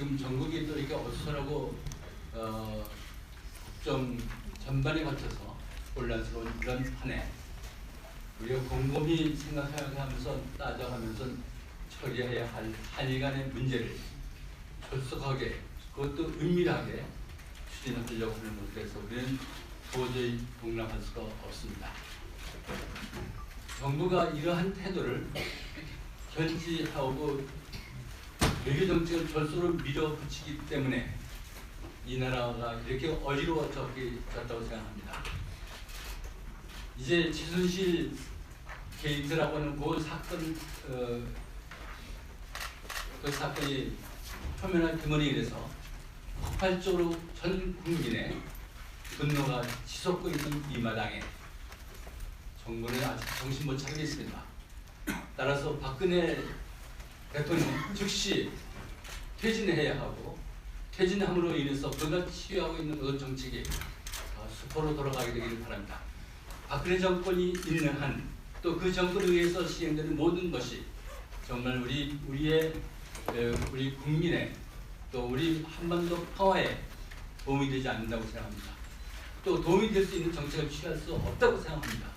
지금 전국이 또 이렇게 어수선하고 어, 국정 전반에 걸쳐서 혼란스러운 이런 한해 우리가 곰곰이 생각하면서 따져가면서 처리해야 할 한일 간의 문제를 졸속하게 그것도 은밀하게 추진하려고 하는 것에서 우리는 도저히 용납할 수가 없습니다. 정부가 이러한 태도를 견지하고 외교 정책을 절수로 밀어붙이기 때문에 이 나라가 이렇게 어지러워졌다고 생각합니다. 이제 최순실 게이트라고 하는 그 사건 어, 그 사건이 표면화 규모이 돼서 폭발적으로 전 국민의 분노가 치솟고 있는 이 마당에 정부는 아직 정신 못 차리겠습니다. 따라서 박근혜 대통령 즉시 퇴진해야 하고 퇴진함으로 인해서 그가 취하고 있는 그 정책이 어, 수포로 돌아가게 되기를 바랍니다. 박근혜 정권이 있는 한 또 그 정권에 의해서 시행되는 모든 것이 정말 우리 우리의 에, 우리 국민의 또 우리 한반도 평화에 도움이 되지 않는다고 생각합니다. 또 도움이 될 수 있는 정책을 취할 수 없다고 생각합니다.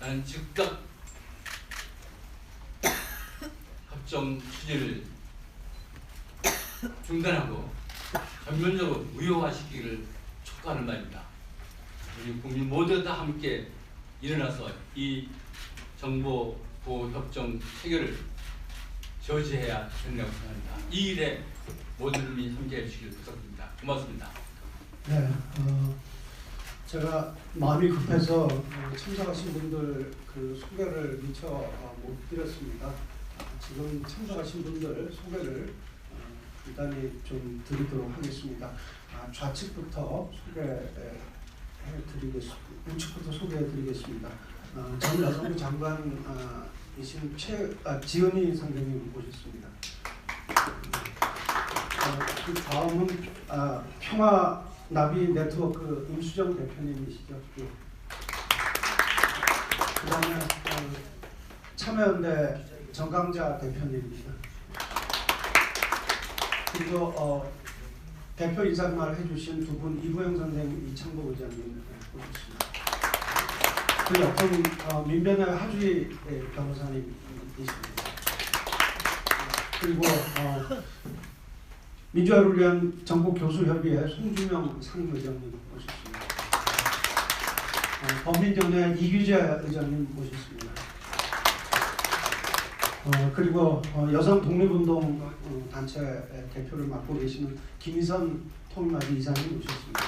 나는 즉각 협정 추진을 중단하고 전면적으로 무효화시키기를 촉구하는 바입니다. 우리 국민 모두 다 함께 일어나서 이 정보 보호 협정 체결을 저지해야 된다고 생각합니다. 이 일에 모든 국민이 함께해 주시길 부탁드립니다. 고맙습니다. 네, 어, 제가 마음이 급해서 어, 참석하신 분들 그 소개를 미처 어, 못 드렸습니다. 아, 지금 참석하신 분들 소개를 어, 간단히 좀 드리도록 하겠습니다. 아, 좌측부터 소개해드리겠습니다. 우측부터 소개해드리겠습니다. 어, 전 여성부 장관이신 최 아, 지은희 선생님 모셨습니다. 어, 그 다음은 아, 평화 나비 네트워크 임수정 대표님이시죠. 예. 그 다음에 어, 참여연대 정강자 대표님입니다. 그리고 어, 대표 인사말 해주신 두 분 이부영 선생님, 이창복 의장님 오셨습니다. 그 옆은 어, 민변의 하주희 예, 변호사님이십니다. 그리고 어, 민주화를 위한 전국 교수협의회 송주명 상임의장님 모셨습니다. 어, 범민정의 이규재 의장님 모셨습니다. 어, 그리고 어, 여성 독립운동 어, 단체 대표를 맡고 계시는 김희선 통일마비 이사님 모셨습니다.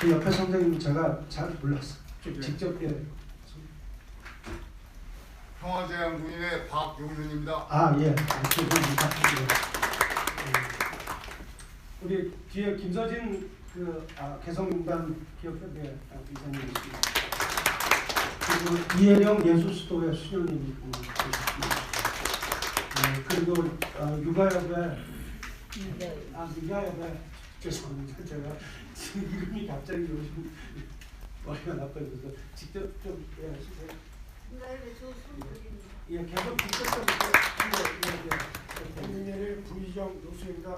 그 옆에 선생님 제가 잘 몰라서 좀 직접 예. 평화제한군인의 박용준입니다. 아 예, 감사합니다. 우리 뒤에 김서진 그 아, 개성공단 기업협회 이사님이십니다. 그리고 이혜령 예술수도회 수녀님이 계십니다. 네, 그리고 어, 육아협회 아 육아협회 죄송합니다. 제가 지금 이름이 갑자기 요즘 머리가 나빠져서 직접 좀 예, 하세요. 예, 계속 직접 좀 예, 예, 예. 국민의힘 부의정 노수입니다.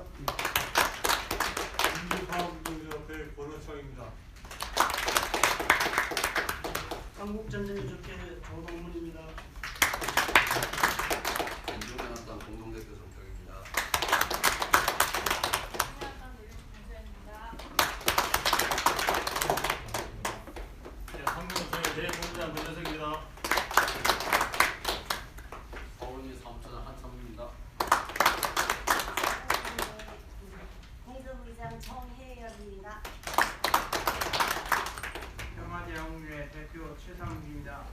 민주사업노조협회 권호창입니다. 한국전쟁유족회 조동문입니다. 민주평화당 공동대표 정경입니다. 네, 한국노조의 대본자 문재석입니다. 서울시 사무처장 한참입니다. 공동의장 정혜연입니다. 평화대학로회 대표 최상욱입니다.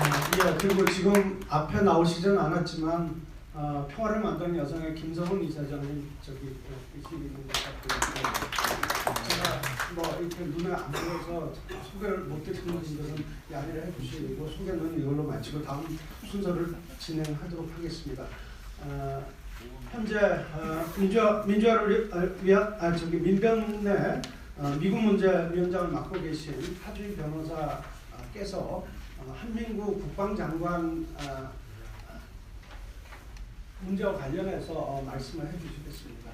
아, 예, 그리고 지금 앞에 나오시지는 않았지만 어, 평화를 만드는 여성의 김성훈 이사장님 저기 계시고 있는 것 같고요. 예. 제가 뭐 이렇게 눈에 안 보여서 소개를 못 드리는 분들은 양해를 해주시고 소개는 이걸로 마치고 다음 순서를 진행하도록 하겠습니다. 어, 현재 어, 민주화 민주화를 위한 아 저기 민변내 어, 미국 문제 위원장을 맡고 계신 하주인 변호사 께서 어, 한민구 국방장관 아, 문제와 관련해서 어, 말씀을 해주시겠습니다.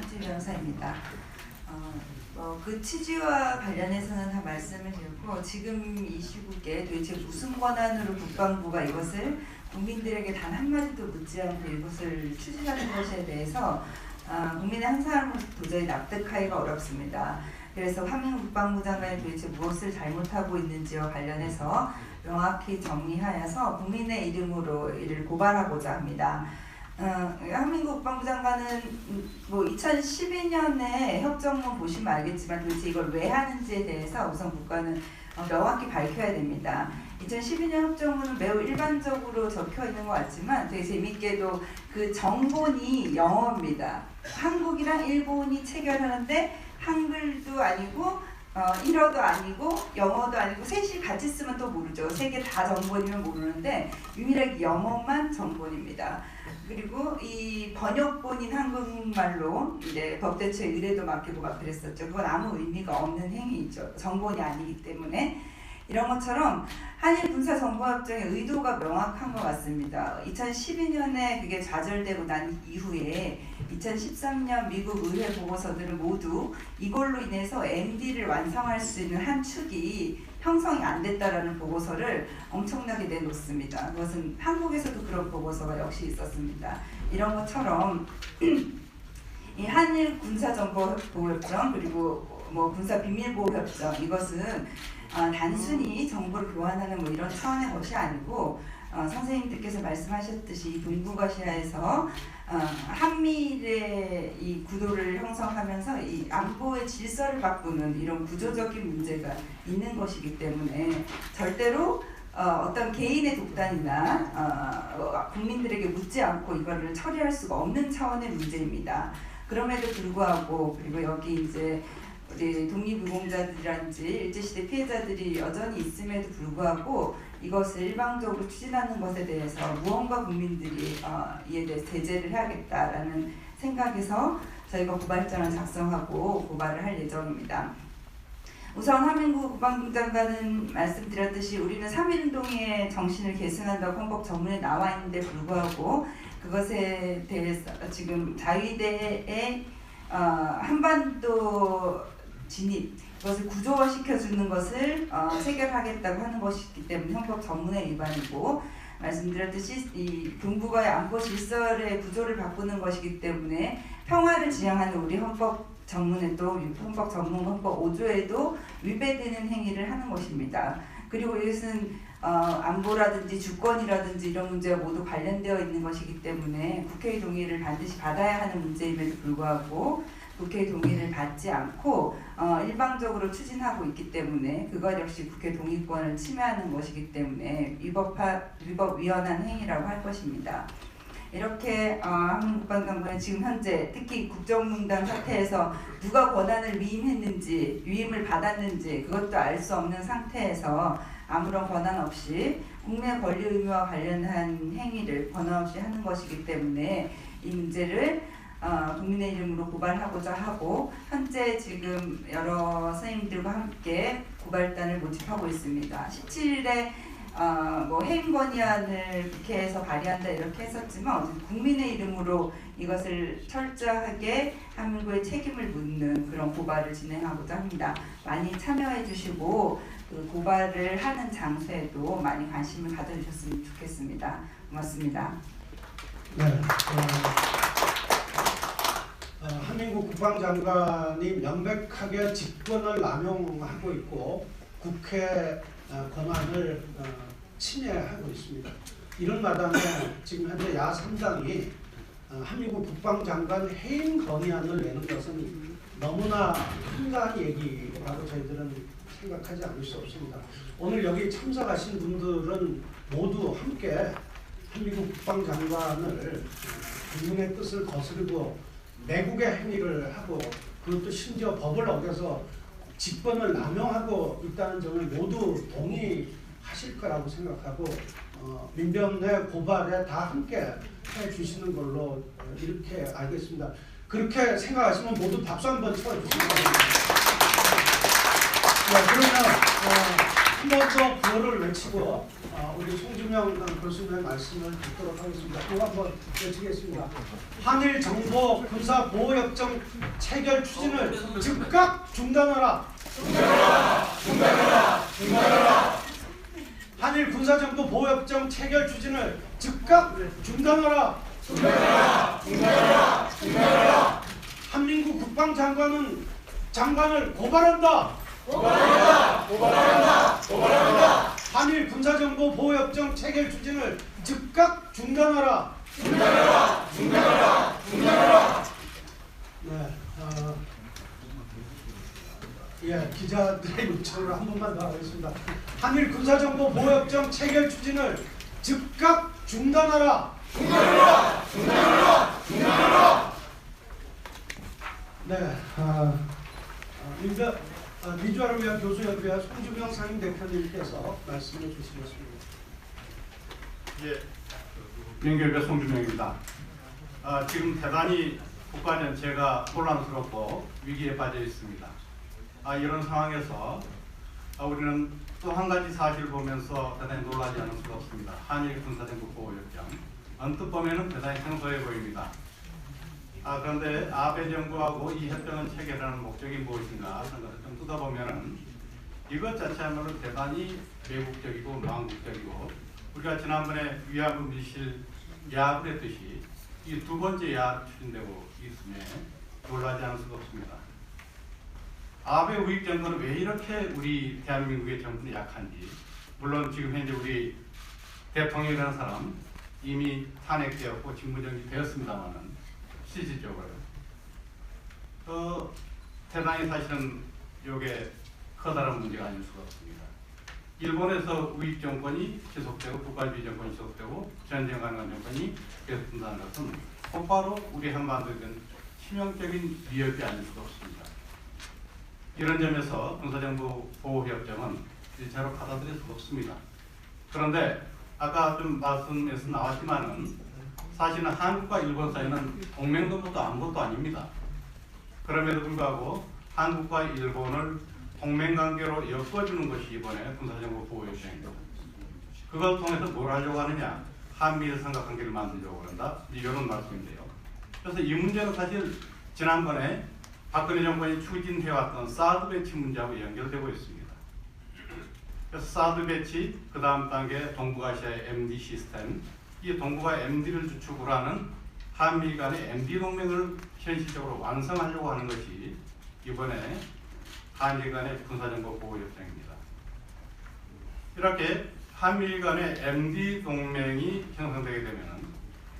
하지 변호사입니다. 어, 뭐, 그 취지와 관련해서는 다 말씀을 드렸고 지금 이 시국에 도대체 무슨 권한으로 국방부가 이것을 국민들에게 단 한마디도 묻지 않고 이것을 추진하는 것에 대해서 아, 국민의 한 사람은 도저히 납득하기가 어렵습니다. 그래서 화면 국방부 장관이 도대체 무엇을 잘못하고 있는지와 관련해서 명확히 정리하여서 국민의 이름으로 이를 고발하고자 합니다. 어, 한민국 국방부 장관은 음, 뭐 2012년에 협정문 보시면 알겠지만 도대체 이걸 왜 하는지에 대해서 우선 국가는 어, 명확히 밝혀야 됩니다. 2012년 협정문은 매우 일반적으로 적혀 있는 것 같지만 되게 재밌게도 그 정본이 영어입니다. 한국이랑 일본이 체결하는데 한글도 아니고 어, 일어도 아니고 영어도 아니고 셋이 같이 쓰면 또 모르죠. 세 개 다 정본이면 모르는데 유일하게 영어만 정본입니다. 그리고 이 번역본인 한국말로 이제 법대처 의뢰도 맡기고 막 그랬었죠. 그건 아무 의미가 없는 행위죠. 정본이 아니기 때문에 이런 것처럼 한일 군사 정보 협정의 의도가 명확한 것 같습니다. 2012년에 그게 좌절되고 난 이후에 2013년 미국 의회 보고서들은 모두 이걸로 인해서 MD를 완성할 수 있는 한 축이 형성이 안 됐다라는 보고서를 엄청나게 내놓습니다. 그것은 한국에서도 그런 보고서가 역시 있었습니다. 이런 것처럼 이 한일 군사정보보호협정 그리고 뭐 군사 비밀보호 협정 이것은 어, 단순히 정보를 교환하는 뭐 이런 차원의 것이 아니고 어, 선생님들께서 말씀하셨듯이 동북아시아에서 어, 한미일의 이 구도를 형성하면서 이 안보의 질서를 바꾸는 이런 구조적인 문제가 있는 것이기 때문에 절대로 어, 어떤 개인의 독단이나 어, 국민들에게 묻지 않고 이거를 처리할 수가 없는 차원의 문제입니다. 그럼에도 불구하고 그리고 여기 이제 우리 독립유공자들이란지 일제시대 피해자들이 여전히 있음에도 불구하고 이것을 일방적으로 추진하는 것에 대해서 무언가 국민들이 어, 이에 대해 제재를 해야겠다라는 생각에서 저희가 고발장을 작성하고 고발을 할 예정입니다. 우선 한민구 국방부 장관은 말씀드렸듯이 우리는 3.1운동의 정신을 계승한다고 헌법 전문에 나와 있는데 불구하고 그것에 대해서 지금 자위대의 어, 한반도 진입 그것을 구조화 시켜주는 것을 어, 체결하겠다고 하는 것이기 때문에 헌법 전문의 위반이고 말씀드렸듯이 이 동북아의 안보 질서의 구조를 바꾸는 것이기 때문에 평화를 지향하는 우리 헌법 전문에도 헌법 전문 헌법 5조에도 위배되는 행위를 하는 것입니다. 그리고 이것은 어, 안보라든지 주권이라든지 이런 문제와 모두 관련되어 있는 것이기 때문에 국회의 동의를 반드시 받아야 하는 문제임에도 불구하고 국회 동의를 받지 않고 어, 일방적으로 추진하고 있기 때문에 그것 역시 국회 동의권을 침해하는 것이기 때문에 위법하, 위법 위헌한 행위라고 할 것입니다. 이렇게 어, 한국관광부는 지금 현재 특히 국정농단 사태에서 누가 권한을 위임했는지 위임을 받았는지 그것도 알 수 없는 상태에서 아무런 권한 없이 국내 권리 의무와 관련한 행위를 권한 없이 하는 것이기 때문에 이 문제를 어, 국민의 이름으로 고발하고자 하고 현재 지금 여러 선생님들과 함께 고발단을 모집하고 있습니다. 17일에 어, 뭐 해임 건의안을 국회에서 발의한다 이렇게 했었지만 국민의 이름으로 이것을 철저하게 한민구의 책임을 묻는 그런 고발을 진행하고자 합니다. 많이 참여해 주시고 그 고발을 하는 장소에도 많이 관심을 가져주셨으면 좋겠습니다. 고맙습니다. 네. 어, 어, 한민국 국방장관이 명백하게 직권을 남용하고 있고 국회 어, 권한을 어, 침해하고 있습니다. 이런 마당에 지금 현재 야 3당이 어, 한미국 국방장관 해임 건의안을 내는 것은 너무나 한가한 얘기라고 저희들은 생각하지 않을 수 없습니다. 오늘 여기 참석하신 분들은 모두 함께 한미국 국방장관을 국민의 뜻을 거스르고 내국의 행위를 하고 그것도 심지어 법을 어겨서 직권을 남용하고 있다는 점을 모두 동의하실 거라고 생각하고 어, 민변의 고발에 다 함께 해 주시는 걸로 어, 이렇게 알겠습니다. 그렇게 생각하시면 모두 박수 한번 쳐주시기 바랍니다. 네, 그러면 어, 한 번 더 구호를 외치고 어, 우리 송주명 교수님의 말씀을 듣도록 하겠습니다. 또 한 번 외치겠습니다. 한일 정보 군사 보호 협정 체결 추진을 즉각 중단하라. 한일 군사 정보 보호 협정 체결 추진을 즉각 중단하라. 한민구 국방장관은 장관을 고발한다. 한일 군사정보 보호협정 체결 추진을 즉각 중단하라. 중단하라. 중단하라. 중단하라. 네. 어, 예, 기자들의 요청을 한 번만 더 하겠습니다. 한일 군사정보 보호협정 체결 추진을 즉각 중단하라. 중단하라. 중단하라. 중단하라. 네. 아, 아, 민자 아, 민주화를 위한 교수협의회 송주명 상임 대표님께서 말씀해 주시겠습니다. 예, 민결배 송주명입니다. 아, 지금 대단히 국가 전체가 혼란스럽고 위기에 빠져 있습니다. 아, 이런 상황에서 아, 우리는 또 한 가지 사실을 보면서 대단히 놀라지 않을 수가 없습니다. 한일 군사정보 보호협정. 언뜻 보면 은 대단히 생소해 보입니다. 아, 그런데 아베 정부하고 이 협정을 체결하는 목적이 무엇인가 하는 것을 좀 뜯어보면은 이것 자체야말로 대단히 외국적이고 망국적이고 우리가 지난번에 위안부 밀실 야합을 했듯이 이 두 번째 야합이 추진되고 있음에 놀라지 않을 수가 없습니다. 아베 우익 정권은 왜 이렇게 우리 대한민국의 정권이 약한지 물론 지금 현재 우리 대통령이라는 사람 이미 탄핵되었고 직무정지 되었습니다만은 실질적으로 어, 대단히 사실은 이게 커다란 문제가 아닐 수가 없습니다. 일본에서 우익 정권이 지속되고 국가주의 정권이 지속되고 전쟁 가능한 정권이 계속된다는 것은 곧바로 우리 한반도에 대한 치명적인 위협이 아닐 수가 없습니다. 이런 점에서 군사정부 보호협정은 일차로 받아들일 수 없습니다. 그런데 아까 좀 말씀에서 나왔지만은 사실은 한국과 일본 사이는 동맹도 아무것도 아닙니다. 그럼에도 불구하고 한국과 일본을 동맹관계로 엮어주는 것이 이번에 군사정보 보호 협정입니다. 그걸 통해서 뭘 하려고 하느냐? 한미일 삼각관계를 만들려고 그런다. 이런 말씀인데요. 그래서 이 문제는 사실 지난번에 박근혜 정권이 추진해왔던 사드 배치 문제하고 연결되고 있습니다. 그래서 사드 배치, 그 다음 단계 동북아시아의 MD 시스템, 이 동북아 MD를 주축으로 하는 한미 간의 MD 동맹을 현실적으로 완성하려고 하는 것이 이번에 한일 간의 군사정보 보호협정입니다. 이렇게 한미일 간의 MD 동맹이 형성되게 되면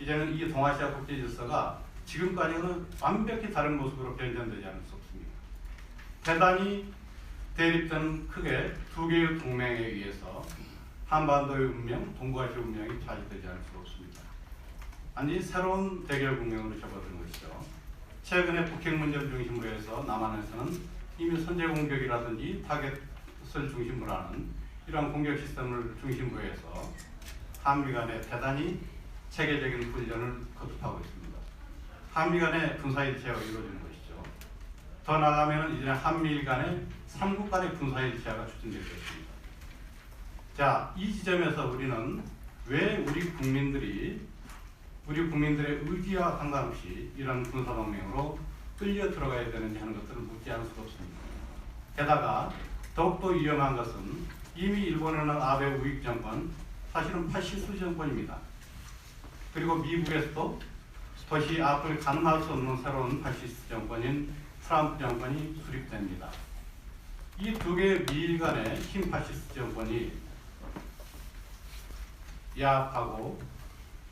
이제는 이 동아시아 국제 질서가 지금까지는 완벽히 다른 모습으로 변전되지 않을 수 없습니다. 대단히 대립되는 크게 두 개의 동맹에 의해서 한반도의 운명, 동북아시아 운명이 좌지되지 않을 수 없습니다. 아니 새로운 대결 국면으로 접어든 것이죠. 최근에 북핵 문제를 중심으로 해서 남한에서는 이미 선제 공격이라든지 타겟을 중심으로 하는 이러한 공격 시스템을 중심으로 해서 한미 간에 대단히 체계적인 훈련을 거듭하고 있습니다. 한미 간의 군사일체가 이루어지는 것이죠. 더 나아가면 이제 한미일 간의 삼국 간의 군사일체가 추진될 것입니다. 자, 이 지점에서 우리는 왜 우리 국민들이 우리 국민들의 의지와 상관없이 이런 군사동맹으로 끌려 들어가야 되는지 하는 것들을 묻지 않을 수가 없습니다. 게다가 더욱더 위험한 것은 이미 일본에는 아베 우익 정권, 사실은 파시스트 정권입니다. 그리고 미국에서도 도시 앞을 가늠할 수 없는 새로운 파시스트 정권인 트럼프 정권이 수립됩니다. 이 두 개의 미일 간의 흰 파시스트 정권이 야합하고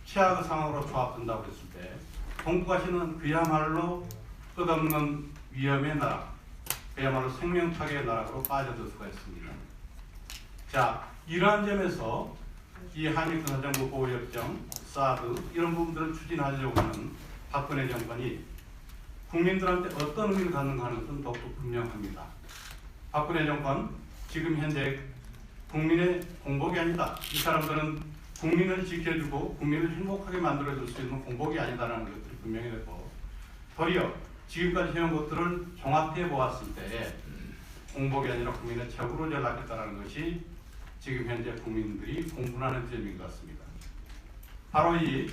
최악의 상황으로 조합된다고 했을 때 동북아시아는 그야말로 끝없는 위험의 나라, 그야말로 생명타계의 나라로 빠져들 수가 있습니다. 자, 이러한 점에서 이 한일 군사정보 보호협정, 사드 이런 부분들을 추진하려고 하는 박근혜 정권이 국민들한테 어떤 의미를 갖는가 하는 것은 더욱더 분명합니다. 박근혜 정권 지금 현재 국민의 공복이 아니다. 이 사람들은 국민을 지켜주고 국민을 행복하게 만들어줄 수 있는 공복이 아니다라는 것들이 분명히 됐고 도리어 지금까지 해온 것들을 종합해 보았을 때 공복이 아니라 국민의 적으로 전락했다는 것이 지금 현재 국민들이 공분하는 점인 것 같습니다. 바로 이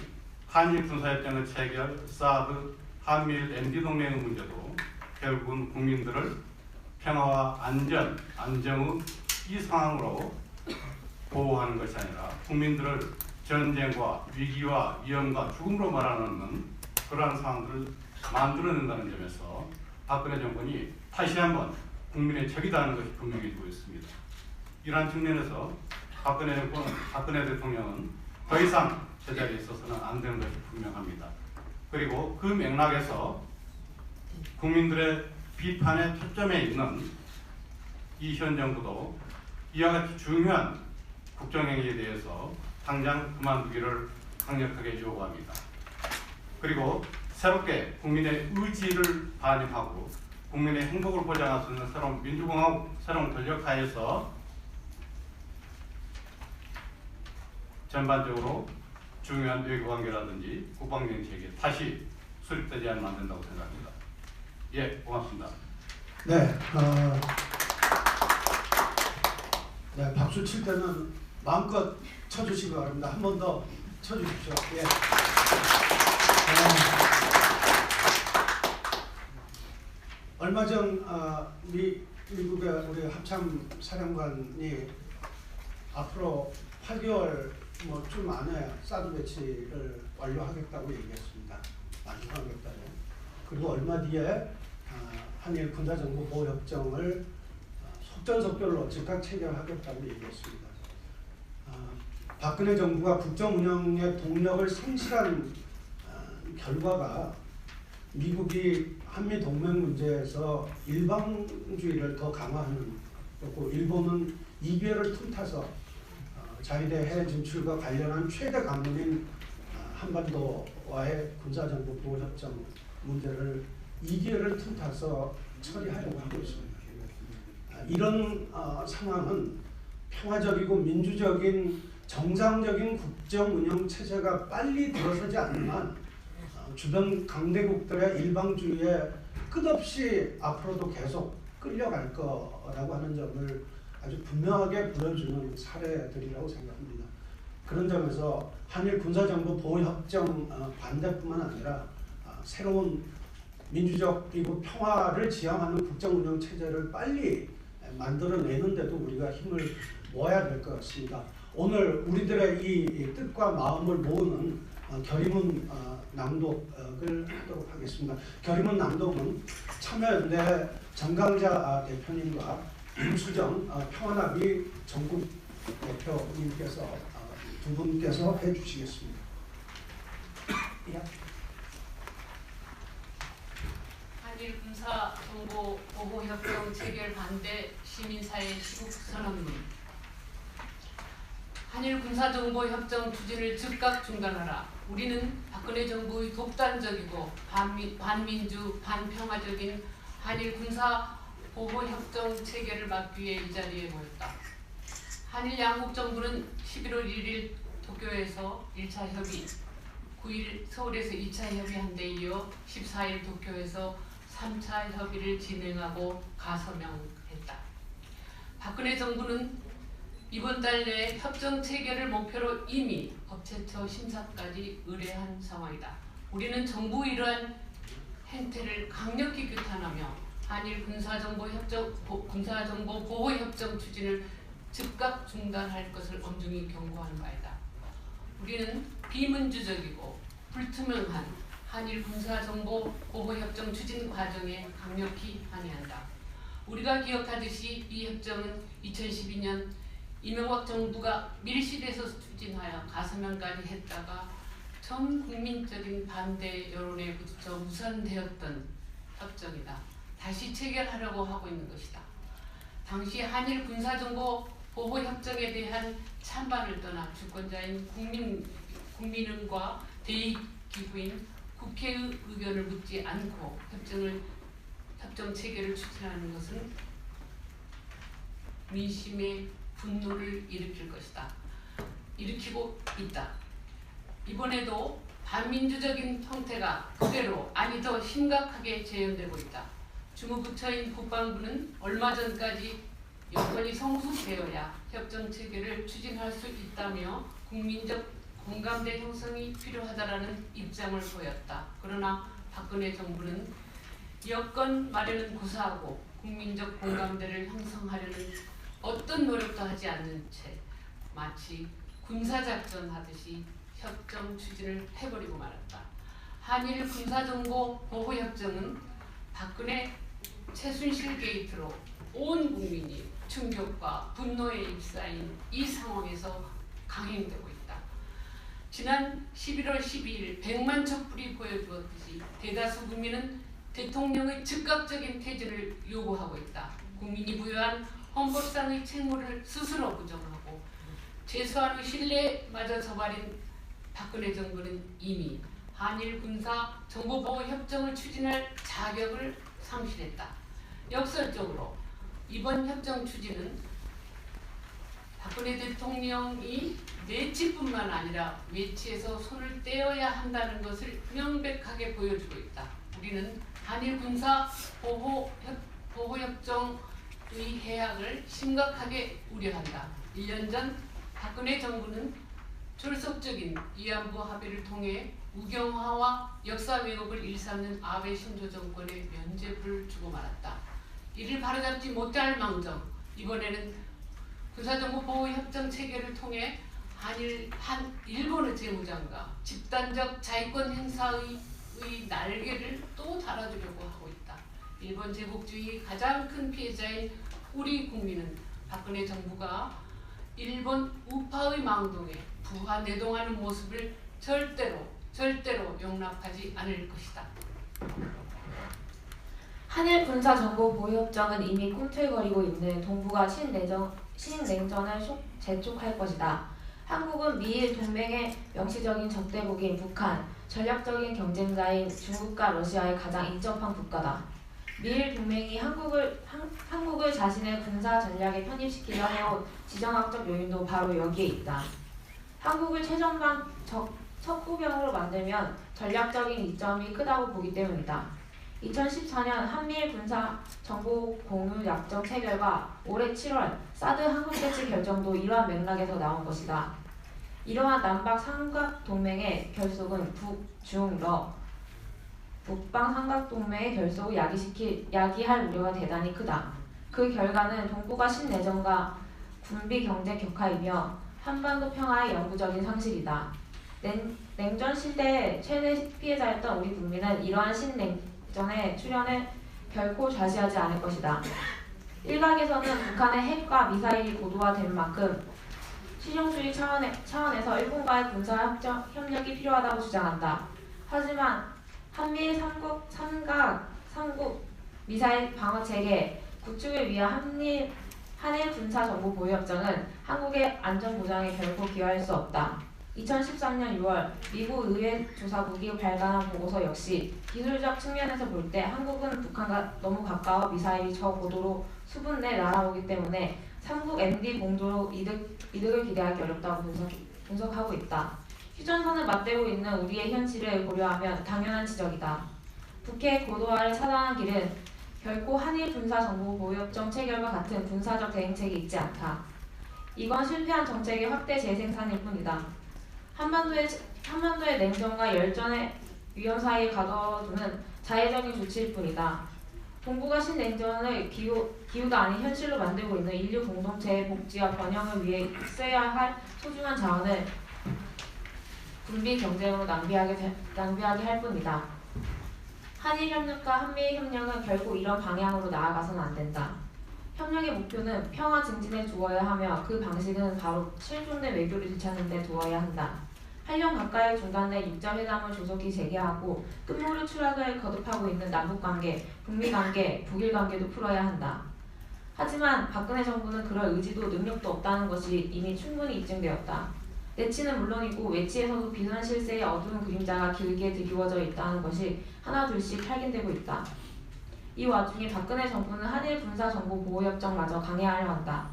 한일 군사협정의 체결, 사드, 한미일 MD 동맹의 문제도 결국은 국민들을 평화와 안전, 안정의 이 상황으로 보호하는 것이 아니라 국민들을 전쟁과 위기와 위험과 죽음으로 말하는 그러한 상황들을 만들어낸다는 점에서 박근혜 정권이 다시 한번 국민의 적이다는 것이 분명해지고 있습니다. 이러한 측면에서 박근혜 정권, 박근혜 대통령은 더 이상 제자리에 있어서는 안 되는 것이 분명합니다. 그리고 그 맥락에서 국민들의 비판의 초점에 있는 이 현 정부도 이와 같이 중요한 국정행위에 대해서 당장 그만두기를 강력하게 요구합니다. 그리고 새롭게 국민의 의지를 반영하고 국민의 행복을 보장할 수 있는 새로운 민주공화국 새로운 권력 하에서 전반적으로 중요한 외교관계라든지 국방정책이 다시 수립되지 않으면 안 된다고 생각합니다. 예, 고맙습니다. 네, 어, 네, 박수 칠 때는 마음껏 쳐주시기 바랍니다. 한 번 더 쳐주십시오. 예. 어, 얼마 전 어, 미, 미국의 우리 합참 사령관이 앞으로 8개월 뭐좀 안에 사드 배치를 완료하겠다고 얘기했습니다. 완료하겠다고. 그리고 얼마 뒤에 아, 한일 군사정보 보호협정을 아, 속전속결로 즉각 체결하겠다고 얘기했습니다. 아, 박근혜 정부가 국정 운영의 동력을 상실한 아, 결과가 미국이 한미 동맹 문제에서 일방주의를 더 강화하는 거고 일본은 이별을 틈타서 어, 자위대 해외 진출과 관련한 최대 관문인 아, 한반도와의 군사정보 보호협정 문제를 이 기회를 틈타서 처리하려고 하고 있습니다. 아, 이런 어, 상황은 평화적이고 민주적인 정상적인 국정 운영 체제가 빨리 들어서지 한 어, 주변 강대국들의 일방주의에 끝없이 앞으로도 계속 끌려갈 거라고 하는 점을 아주 분명하게 보여주는 사례들이라고 생각합니다. 그런 점에서 한일 군사정보 보호협정 어, 반대뿐만 아니라 아, 새로운 민주적 그리고 평화를 지향하는 국정 운영 체제를 빨리 만들어내는데도 우리가 힘을 모아야 될 것 같습니다. 오늘 우리들의 이 뜻과 마음을 모으는 어, 결의문 어, 낭독을 하도록 하겠습니다. 결의문 낭독은 참여연대 정강자 아, 대표님과 임수정 어, 평화나비 전국 대표님께서 어, 두 분께서 해주시겠습니다. 예. 한일 군사 정보 보호 협정 체결 반대 시민사회 시국 선언문. 한일 군사 정보 협정 추진을 즉각 중단하라. 우리는 박근혜 정부의 독단적이고 반미, 반민주 반평화적인 한일 군사 보호 협정 체결을 막기 위해 이 자리에 모였다. 한일 양국 정부는 11월 1일 도쿄에서 1차 협의, 9일 서울에서 2차 협의한 데 이어 14일 도쿄에서 3차 협의를 진행하고 가서명했다. 박근혜 정부는 이번 달 내에 협정 체결을 목표로 이미 법제처 심사까지 의뢰한 상황이다. 우리는 정부 이러한 행태를 강력히 규탄하며 한일 군사정보 협정 보- 군사정보 보호 협정 추진을 즉각 중단할 것을 엄중히 경고하는 바이다. 우리는 비민주적이고 불투명한 한일 군사정보 보호 협정 추진 과정에 강력히 항의한다. 우리가 기억하듯이 이 협정은 2012년 이명박 정부가 밀실에서 추진하여 가서명까지 했다가 전 국민적인 반대 여론에 부딪혀 무산되었던 협정이다. 다시 체결하려고 하고 있는 것이다. 당시 한일 군사정보 보호 협정에 대한 찬반을 떠나 주권자인 국민 국민은과 대의 기구인 국회의 의견을 묻지 않고 협정을 협정 체결을 추진하는 것은 민심의 분노를 일으킬 것이다. 일으키고 있다. 이번에도 반민주적인 형태가 그대로 아니 더 심각하게 재현되고 있다. 주무부처인 국방부는 얼마 전까지 여건이 성숙되어야 협정 체계를 추진할 수 있다며 국민적 공감대 형성이 필요하다라는 입장을 보였다. 그러나 박근혜 정부는 여건 마련은 고사하고 국민적 공감대를 형성하려는 어떤 노력도 하지 않는 채 마치 군사작전 하듯이 협정 추진을 해버리고 말았다. 한일 군사정보 보호협정은 박근혜 최순실 게이트로 온 국민이 충격과 분노에 휩싸인 이 상황에서 강행되고 있다. 지난 11월 12일 100만 촛불이 보여주었듯이 대다수 국민은 대통령의 즉각적인 퇴진을 요구하고 있다. 국민이 부여한 헌법상의 책무를 스스로 부정하고 최소한의 신뢰마저 저버린 박근혜 정부는 이미 한일 군사 정보보호 협정을 추진할 자격을 상실했다. 역설적으로 이번 협정 추진은 박근혜 대통령이 내치뿐만 아니라 외치에서 손을 떼어야 한다는 것을 명백하게 보여주고 있다. 우리는 한일 군사 보호 협, 보호 협정 의 해약을 심각하게 우려한다. 1년 전 박근혜 정부는 졸속적인 위안부 합의를 통해 우경화와 역사 왜곡을 일삼는 아베 신조 정권의 면죄부를 주고 말았다. 이를 바로잡지 못할 망정 이번에는 군사정보 보호 협정 체계를 통해 한일 한 일본의 재무장과 집단적 자위권 행사의 의 날개를 또 달아주려고 하고 있다. 일본 제국주의 가장 큰 피해자인 우리 국민은 박근혜 정부가 일본 우파의 망동에 부하 내동하는 모습을 절대로 절대로 용납하지 않을 것이다. 한일 군사 정보 보호 협정은 이미 꿈틀거리고 있는 동북아 신내정, 신냉전을 속- 재촉할 것이다. 한국은 미일 동맹의 명시적인 적대국인 북한, 전략적인 경쟁자인 중국과 러시아의 가장 인접한 국가다. 미일 동맹이 한국을 한, 한국을 자신의 군사 전략에 편입시키려 해온 지정학적 요인도 바로 여기에 있다. 한국을 최전방 적, 척후병으로 만들면 전략적인 이점이 크다고 보기 때문이다. 2014년 한미일 군사 정보 공유 약정 체결과 올해 7월 사드 한국 배치 결정도 이러한 맥락에서 나온 것이다. 이러한 남북 삼각 동맹의 결속은 북, 중, 러 북방 삼각 동맹의 결속을 야기시킬 야기할 우려가 대단히 크다. 그 결과는 동북아 신내전과 군비 경제 격화이며 한반도 평화의 영구적인 상실이다. 냉, 냉전 시대의 최대 피해자였던 우리 국민은 이러한 신냉전의 출현을 결코 좌시하지 않을 것이다. 일각에서는 북한의 핵과 미사일이 고도화된 만큼 실용주의 차원에, 차원에서 일본과의 군사 협정, 협력이 필요하다고 주장한다. 하지만 한미 삼국 삼각 삼국 미사일 방어 체계 구축을 위한 한일 한일 군사 정보 보유 협정은 한국의 안전 보장에 결코 기여할 수 없다. 2013년 6월 미국 의회 조사국이 발간한 보고서 역시 기술적 측면에서 볼 때 한국은 북한과 너무 가까워 미사일이 저고도로 수분 내 날아오기 때문에 삼국 MD 공조로 이득, 이득을 기대하기 어렵다고 분석, 분석하고 있다. 휴전선을 맞대고 있는 우리의 현실을 고려하면 당연한 지적이다. 북해 고도화를 차단하는 길은 결코 한일 군사 정보 보유협 정 체결과 같은 군사적 대응책이 있지 않다. 이건 실패한 정책의 확대 재생산일 뿐이다. 한반도의 한반도의 냉전과 열전의 위험 사이에 가둬두는 자해적인 조치일 뿐이다. 동북아 신냉전을 기후, 기후가 아닌 현실로 만들고 있는 인류 공동체의 복지와 번영을 위해 써야 할 소중한 자원을 군비 경쟁으로 낭비하게, 되- 낭비하게 할 뿐이다. 한일 협력과 한미일 협력은 결국 이런 방향으로 나아가서는 안 된다. 협력의 목표는 평화 증진에 두어야 하며 그 방식은 바로 실존의 외교를 되찾는 데 두어야 한다. 8년 가까이 중단된 육자회담을 조속히 재개하고 끝모를 추락을 거듭하고 있는 남북관계, 북미관계, 북일관계도 풀어야 한다. 하지만 박근혜 정부는 그럴 의지도 능력도 없다는 것이 이미 충분히 입증되었다. 내치는 물론이고 외치에서도 비선 실세의 어두운 그림자가 길게 드리워져 있다는 것이 하나둘씩 확인되고 있다. 이 와중에 박근혜 정부는 한일 군사 정보 보호 협정마저 강행하려 한다.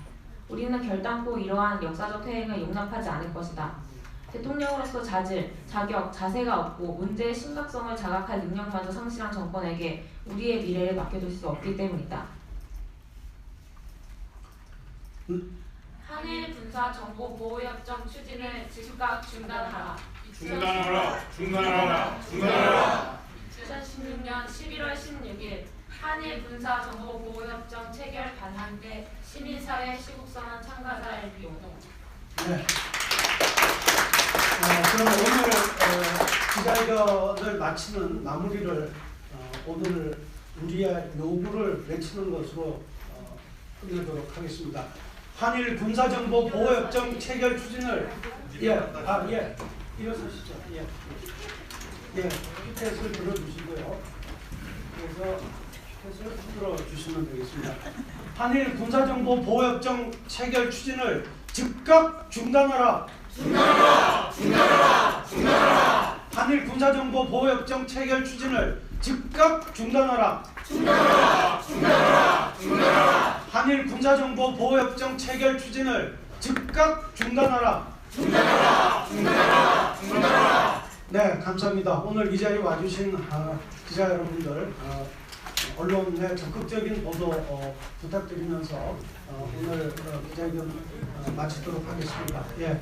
우리는 결단코 이러한 역사적 퇴행을 용납하지 않을 것이다. 대통령으로서 자질, 자격, 자세가 없고 문제의 심각성을 자각할 능력마저 상실한 정권에게 우리의 미래를 맡겨둘 수 없기 때문이다. 한일 한일 군사 정보 보호 협정 추진을 즉각 중단하라. 중단하라. 중단하라. 중단하라. 2016년 11월 16일 한일 군사 정보 보호 협정 체결 반환대 시민사회 시국선언 참가자의 비용. 네. 어, 그럼 오늘 어, 기자회견을 마치는 마무리를 어, 오늘 우리의 요구를 외치는 것으로 어, 끝내도록 하겠습니다. 한일 군사정보 보호협정 체결 추진을 예, 아 예, 일어서시죠. 예, 예, 피켓을 들어주시고요. 그래서 피켓을 들어주시면 되겠습니다. 한일 군사정보 보호협정 체결 추진을 즉각 중단하라. 중단하라. 중단하라. 중단하라. 한일 군사정보 보호협정 체결 추진을 즉각 중단하라. 중단하라. 중단하라. 중단하라. 한일 군사정보 보호협정 체결 추진을 즉각 중단하라. 중단하라. 중단하라. 중단하라. 네, 감사합니다. 오늘 이 자리에 와주신 아, 기자 여러분들. 아, 언론의 적극적인 보도 어, 부탁드리면서 어, 오늘 어, 기자회견 어, 마치도록 하겠습니다. 예.